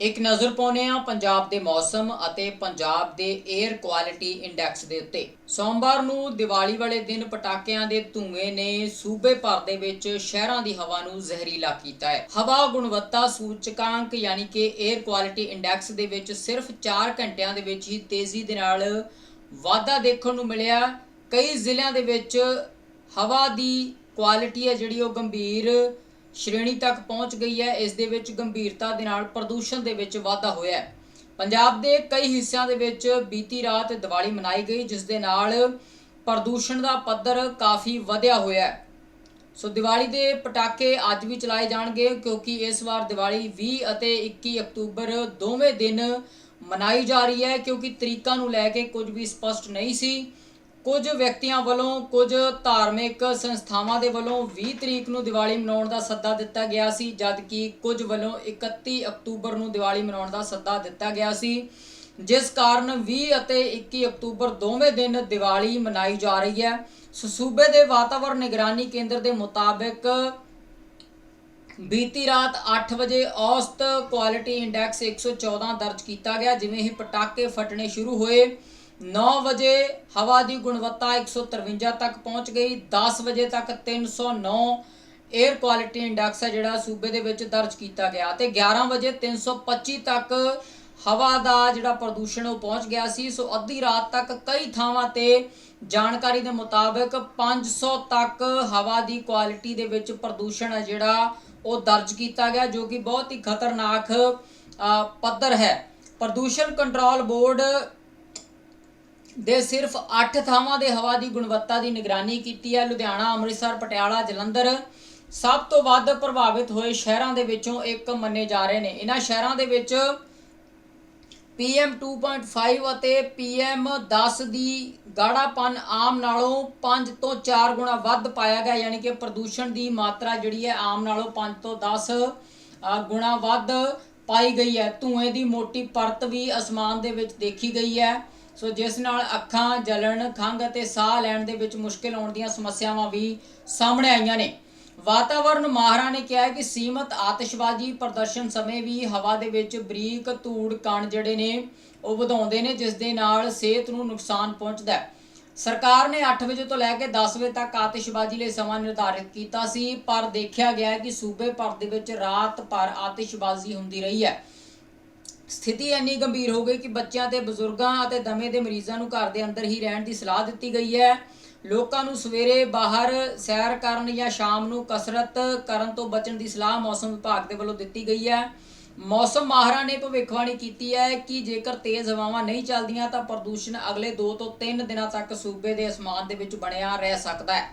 ਇੱਕ ਨਜ਼ਰ ਪਾਉਂਦੇ ਹਾਂ ਪੰਜਾਬ ਦੇ ਮੌਸਮ ਅਤੇ ਪੰਜਾਬ ਦੇ 에ਅਰ ਕੁਆਲਿਟੀ ਇੰਡੈਕਸ ਦੇ ਉੱਤੇ। ਸੋਮਵਾਰ ਨੂੰ ਦੀਵਾਲੀ ਵਾਲੇ ਦਿਨ ਪਟਾਕਿਆਂ ਦੇ ਧੂਏ ਨੇ ਸੂਬੇ ਭਰ ਦੇ ਵਿੱਚ ਸ਼ਹਿਰਾਂ ਦੀ ਹਵਾ ਨੂੰ ਜ਼ਹਿਰੀਲਾ ਕੀਤਾ ਹੈ। ਹਵਾ ਗੁਣਵੱਤਾ ਸੂਚਕਾਂਕ ਯਾਨੀ ਕਿ 에ਅਰ ਕੁਆਲਿਟੀ ਇੰਡੈਕਸ ਦੇ ਵਿੱਚ ਸਿਰਫ 4 ਘੰਟਿਆਂ ਦੇ ਵਿੱਚ ਹੀ ਤੇਜ਼ੀ ਦੇ ਨਾਲ ਵਾਧਾ ਦੇਖਣ ਨੂੰ ਮਿਲਿਆ। ਕਈ ਜ਼ਿਲ੍ਹਿਆਂ ਦੇ ਵਿੱਚ ਹਵਾ ਦੀ ਕੁਆਲਿਟੀ ਹੈ ਜਿਹੜੀ ਉਹ ਗੰਭੀਰ ਸ਼੍ਰੇਣੀ ਤੱਕ ਪਹੁੰਚ ਗਈ ਹੈ, ਇਸ ਦੇ ਵਿੱਚ ਗੰਭੀਰਤਾ ਦੇ ਨਾਲ ਪ੍ਰਦੂਸ਼ਣ ਦੇ ਵਿੱਚ ਵਾਧਾ ਹੋਇਆ ਹੈ। ਪੰਜਾਬ ਦੇ ਕਈ ਹਿੱਸਿਆਂ ਦੇ ਵਿੱਚ ਬੀਤੀ ਰਾਤ ਦੀਵਾਲੀ ਮਨਾਈ ਗਈ, ਜਿਸ ਦੇ ਨਾਲ ਪ੍ਰਦੂਸ਼ਣ ਦਾ ਪੱਧਰ ਕਾਫੀ ਵਧਿਆ ਹੋਇਆ ਹੈ। ਸੋ ਦੀਵਾਲੀ ਦੇ ਪਟਾਕੇ ਅੱਜ ਵੀ ਚਲਾਏ ਜਾਣਗੇ, ਕਿਉਂਕਿ ਇਸ ਵਾਰ ਦੀਵਾਲੀ 20 ਅਤੇ 21 ਅਕਤੂਬਰ ਦੋਵੇਂ ਦਿਨ ਮਨਾਈ ਜਾ ਰਹੀ ਹੈ, ਕਿਉਂਕਿ ਤਰੀਕਾਂ ਨੂੰ ਲੈ ਕੇ ਕੁਝ ਵੀ ਸਪਸ਼ਟ ਨਹੀਂ ਸੀ। ਕੁਝ ਵਿਅਕਤੀਆਂ ਵੱਲੋਂ ਕੁਝ ਧਾਰਮਿਕ ਸੰਸਥਾਵਾਂ ਦੇ ਵੱਲੋਂ 20 ਤਰੀਕ ਨੂੰ ਦੀਵਾਲੀ ਮਨਾਉਣ ਦਾ ਸੱਦਾ ਦਿੱਤਾ ਗਿਆ ਸੀ, ਜਦਕਿ ਕੁਝ ਵੱਲੋਂ 31 ਅਕਤੂਬਰ ਨੂੰ ਦੀਵਾਲੀ ਮਨਾਉਣ ਦਾ ਸੱਦਾ ਦਿੱਤਾ ਗਿਆ ਸੀ। ਜਿਸ ਕਾਰਨ 20 ਅਤੇ 21 ਅਕਤੂਬਰ ਦੋਵੇਂ ਦਿਨ ਦੀਵਾਲੀ ਮਨਾਈ ਜਾ ਰਹੀ ਹੈ। ਸੂਬੇ ਦੇ ਵਾਤਾਵਰਣ ਨਿਗਰਾਨੀ ਕੇਂਦਰ ਦੇ ਮੁਤਾਬਕ ਬੀਤੀ ਰਾਤ 8 ਵਜੇ ਔਸਤ ਕੁਆਲਿਟੀ ਇੰਡੈਕਸ 114 ਦਰਜ ਕੀਤਾ ਗਿਆ, ਜਿਵੇਂ ਹੀ ਪਟਾਕੇ ਫਟਣੇ ਸ਼ੁਰੂ ਹੋਏ। 9 ਵਜੇ ਹਵਾ ਦੀ ਗੁਣਵੱਤਾ 153 ਤੱਕ ਪਹੁੰਚ ਗਈ 10 ਵਜੇ ਤੱਕ 309 에ਅਰ ਕੁਆਲਿਟੀ ਇੰਡੈਕਸ ਹੈ ਜਿਹੜਾ ਸੂਬੇ ਦੇ ਵਿੱਚ ਦਰਜ ਕੀਤਾ ਗਿਆ ਤੇ 11 ਵਜੇ 325 ਤੱਕ ਹਵਾ ਦਾ ਜਿਹੜਾ ਪ੍ਰਦੂਸ਼ਣ ਉਹ ਪਹੁੰਚ ਗਿਆ ਸੀ, ਸੋ ਅੱਧੀ ਰਾਤ ਤੱਕ ਕਈ ਥਾਵਾਂ ਤੇ ਜਾਣਕਾਰੀ ਦੇ ਮੁਤਾਬਕ 500 ਤੱਕ ਹਵਾ ਦੀ ਕੁਆਲਿਟੀ ਦੇ ਵਿੱਚ ਪ੍ਰਦੂਸ਼ਣ ਹੈ ਜਿਹੜਾ ਉਹ ਦਰਜ ਕੀਤਾ ਗਿਆ, ਜੋ ਕਿ ਬਹੁਤ ਹੀ ਖਤਰਨਾਕ ਪੱਧਰ ਹੈ। ਪ੍ਰਦੂਸ਼ਣ ਕੰਟਰੋਲ ਬੋਰਡ ਦੇ ਸਿਰਫ 8 ਥਾਵਾਂ ਦੇ ਹਵਾ ਦੀ ਗੁਣਵੱਤਾ ਦੀ ਨਿਗਰਾਨੀ ਕੀਤੀ ਹੈ। ਲੁਧਿਆਣਾ, ਅੰਮ੍ਰਿਤਸਰ, ਪਟਿਆਲਾ, ਜਲੰਧਰ ਸਭ ਤੋਂ ਵੱਧ ਪ੍ਰਭਾਵਿਤ ਹੋਏ ਸ਼ਹਿਰਾਂ ਦੇ ਵਿੱਚੋਂ ਇੱਕ ਮੰਨੇ ਜਾ ਰਹੇ ਨੇ। ਇਹਨਾਂ ਸ਼ਹਿਰਾਂ ਦੇ ਵਿੱਚ PM 2.5 ਅਤੇ PM 10 ਦੀ ਗਾੜਾਪਨ ਆਮ ਨਾਲੋਂ 5 ਤੋਂ 4 ਗੁਣਾ ਵੱਧ ਪਾਇਆ ਗਿਆ, ਯਾਨੀ ਕਿ ਪ੍ਰਦੂਸ਼ਣ ਦੀ ਮਾਤਰਾ ਜਿਹੜੀ ਹੈ ਆਮ ਨਾਲੋਂ 5 ਤੋਂ 10 ਗੁਣਾ ਵੱਧ ਪਾਈ ਗਈ ਹੈ। ਧੂਏ ਦੀ ਮੋਟੀ ਪਰਤ ਵੀ ਅਸਮਾਨ ਦੇ ਵਿੱਚ ਦੇਖੀ ਗਈ ਹੈ। ਸੋ ਜਿਸ ਨਾਲ ਅੱਖਾਂ ਜਲਣ, ਖੰਘ ਅਤੇ ਸਾਹ ਲੈਣ ਦੇ ਵਿੱਚ ਮੁਸ਼ਕਿਲ ਆਉਣ ਦੀਆਂ ਸਮੱਸਿਆਵਾਂ ਵੀ ਸਾਹਮਣੇ ਆਈਆਂ ਨੇ। ਵਾਤਾਵਰਣ ਮਾਹਰਾਂ ਨੇ ਕਿਹਾ ਹੈ ਕਿ ਸੀਮਤ ਆਤਿਸ਼ਬਾਜ਼ੀ ਪ੍ਰਦਰਸ਼ਨ ਸਮੇਂ ਵੀ ਹਵਾ ਦੇ ਵਿੱਚ ਬਰੀਕ ਧੂੜ ਕਣ ਜਿਹੜੇ ਨੇ, ਉਹ ਵਧਾਉਂਦੇ ਨੇ, ਜਿਸ ਦੇ ਨਾਲ ਸਿਹਤ ਨੂੰ ਨੁਕਸਾਨ ਪਹੁੰਚਦਾ ਹੈ। ਸਰਕਾਰ ਨੇ 8 ਵਜੇ ਤੋਂ ਲੈ ਕੇ 10 ਵਜੇ ਤੱਕ ਆਤਿਸ਼ਬਾਜ਼ੀ ਲਈ ਸਮਾਂ ਨਿਰਧਾਰਿਤ ਕੀਤਾ ਸੀ, ਪਰ ਦੇਖਿਆ ਗਿਆ ਕਿ ਸੂਬੇ ਭਰ ਦੇ ਵਿੱਚ ਰਾਤ ਭਰ ਆਤਿਸ਼ਬਾਜ਼ੀ ਹੁੰਦੀ ਰਹੀ ਹੈ। ਸਥਿਤੀ ਇੰਨੀ ਗੰਭੀਰ ਹੋ ਗਈ ਕਿ ਬੱਚਿਆਂ ਤੇ ਬਜ਼ੁਰਗਾਂ ਅਤੇ ਦਮੇ ਦੇ ਮਰੀਜ਼ਾਂ ਨੂੰ ਘਰ ਦੇ ਅੰਦਰ ਹੀ ਰਹਿਣ ਦੀ ਸਲਾਹ ਦਿੱਤੀ ਗਈ ਹੈ। ਲੋਕਾਂ ਨੂੰ ਸਵੇਰੇ ਬਾਹਰ ਸੈਰ ਕਰਨ ਜਾਂ ਸ਼ਾਮ ਨੂੰ ਕਸਰਤ ਕਰਨ ਤੋਂ ਬਚਣ ਦੀ ਸਲਾਹ ਮੌਸਮ ਵਿਭਾਗ ਦੇ ਵੱਲੋਂ ਦਿੱਤੀ ਗਈ ਹੈ। ਮੌਸਮ ਮਾਹਰਾਂ ਨੇ ਭਵਿੱਖਬਾਣੀ ਕੀਤੀ ਹੈ ਕਿ ਜੇਕਰ ਤੇਜ਼ ਹਵਾਵਾਂ ਨਹੀਂ ਚੱਲਦੀਆਂ ਤਾਂ ਪ੍ਰਦੂਸ਼ਣ ਅਗਲੇ 2 ਤੋਂ 3 ਦਿਨਾਂ ਤੱਕ ਸੂਬੇ ਦੇ ਅਸਮਾਨ ਦੇ ਵਿੱਚ ਬਣਿਆ ਰਹਿ ਸਕਦਾ ਹੈ।